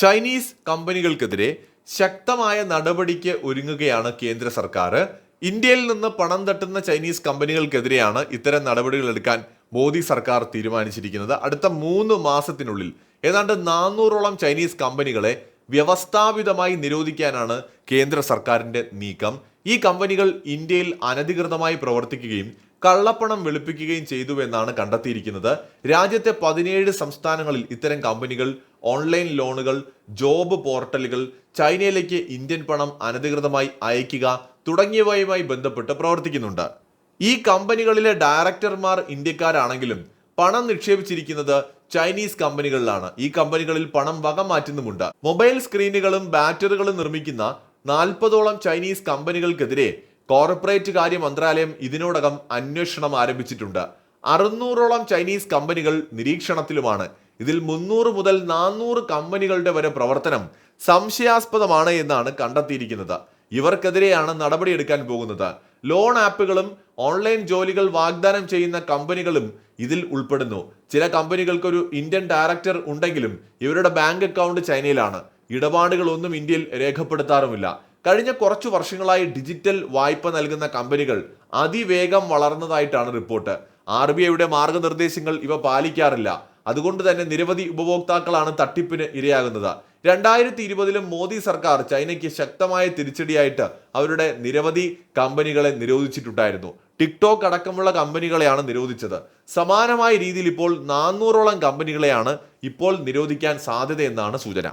Chinese കമ്പനികൾക്കെതിരെ ശക്തമായ നടപടിക്ക് ഒരുങ്ങുകയാണ് കേന്ദ്ര സർക്കാർ. ഇന്ത്യയിൽ നിന്ന് പണം തട്ടുന്ന ചൈനീസ് കമ്പനികൾക്കെതിരെയാണ് ഇത്തരം നടപടികൾ എടുക്കാൻ മോദി സർക്കാർ തീരുമാനിച്ചിരിക്കുന്നത്. അടുത്ത മൂന്ന് മാസത്തിനുള്ളിൽ. ഏതാണ്ട് നാനൂറോളം ചൈനീസ് കമ്പനികളെ വ്യവസ്ഥാപിതമായി നിരോധിക്കാനാണ് കേന്ദ്ര സർക്കാരിന്റെ നീക്കം. ഈ കമ്പനികൾ ഇന്ത്യയിൽ അനധികൃതമായി പ്രവർത്തിക്കുകയും കള്ളപ്പണം വെളുപ്പിക്കുകയും ചെയ്തു എന്നാണ് കണ്ടെത്തിയിരിക്കുന്നത്. രാജ്യത്തെ പതിനേഴ് സംസ്ഥാനങ്ങളിൽ ഇത്തരം കമ്പനികൾ ഓൺലൈൻ ലോണുകൾ ജോബ് പോർട്ടലുകൾ ചൈനയിലേക്ക് ഇന്ത്യൻ പണം അനധികൃതമായി അയക്കുക തുടങ്ങിയവയുമായി ബന്ധപ്പെട്ട് പ്രവർത്തിക്കുന്നുണ്ട്. ഈ കമ്പനികളിലെ ഡയറക്ടർമാർ ഇന്ത്യക്കാരാണെങ്കിലും പണം നിക്ഷേപിച്ചിരിക്കുന്നത് ചൈനീസ് കമ്പനികളിലാണ്. ഈ കമ്പനികളിൽ പണം വക മാറ്റുന്നുമുണ്ട്. മൊബൈൽ സ്ക്രീനുകളും ബാറ്ററികളും നിർമ്മിക്കുന്ന നാൽപ്പതോളം ചൈനീസ് കമ്പനികൾക്കെതിരെ കോർപ്പറേറ്റ് കാര്യ മന്ത്രാലയം ഇതിനോടകം അന്വേഷണം ആരംഭിച്ചിട്ടുണ്ട്. അറുന്നൂറോളം ചൈനീസ് കമ്പനികൾ നിരീക്ഷണത്തിലുമാണ്. ഇതിൽ മുന്നൂറ് മുതൽ നാനൂറ് കമ്പനികളുടെ വരെ പ്രവർത്തനം സംശയാസ്പദമാണ് എന്നാണ് കണ്ടെത്തിയിരിക്കുന്നത്. ഇവർക്കെതിരെയാണ് നടപടിയെടുക്കാൻ പോകുന്നത്. ലോൺ ആപ്പുകളും ഓൺലൈൻ ജോലികൾ വാഗ്ദാനം ചെയ്യുന്ന കമ്പനികളും ഇതിൽ ഉൾപ്പെടുന്നു. ചില കമ്പനികൾക്കൊരു ഇന്ത്യൻ ഡയറക്ടർ ഉണ്ടെങ്കിലും ഇവരുടെ ബാങ്ക് അക്കൗണ്ട് ചൈനയിലാണ്. ഇടപാടുകളൊന്നും ഇന്ത്യയിൽ രേഖപ്പെടുത്താറുമില്ല. കഴിഞ്ഞ കുറച്ചു വർഷങ്ങളായി ഡിജിറ്റൽ വായ്പ നൽകുന്ന കമ്പനികൾ അതിവേഗം വളർന്നതായിട്ടാണ് റിപ്പോർട്ട്. ആർ ബി ഐയുടെ മാർഗനിർദ്ദേശങ്ങൾ ഇവ പാലിക്കാറില്ല. അതുകൊണ്ട് തന്നെ നിരവധി ഉപഭോക്താക്കളാണ് തട്ടിപ്പിന് ഇരയാകുന്നത്. രണ്ടായിരത്തി ഇരുപതിലും മോദി സർക്കാർ ചൈനയ്ക്ക് ശക്തമായ തിരിച്ചടിയായിട്ട് അവരുടെ നിരവധി കമ്പനികളെ നിരോധിച്ചിട്ടുണ്ടായിരുന്നു. ടിക്ടോക്ക് അടക്കമുള്ള കമ്പനികളെയാണ് നിരോധിച്ചത്. സമാനമായ രീതിയിൽ ഇപ്പോൾ നാനൂറോളം കമ്പനികളെയാണ് ഇപ്പോൾ നിരോധിക്കാൻ സാധ്യതയെന്നാണ് സൂചന.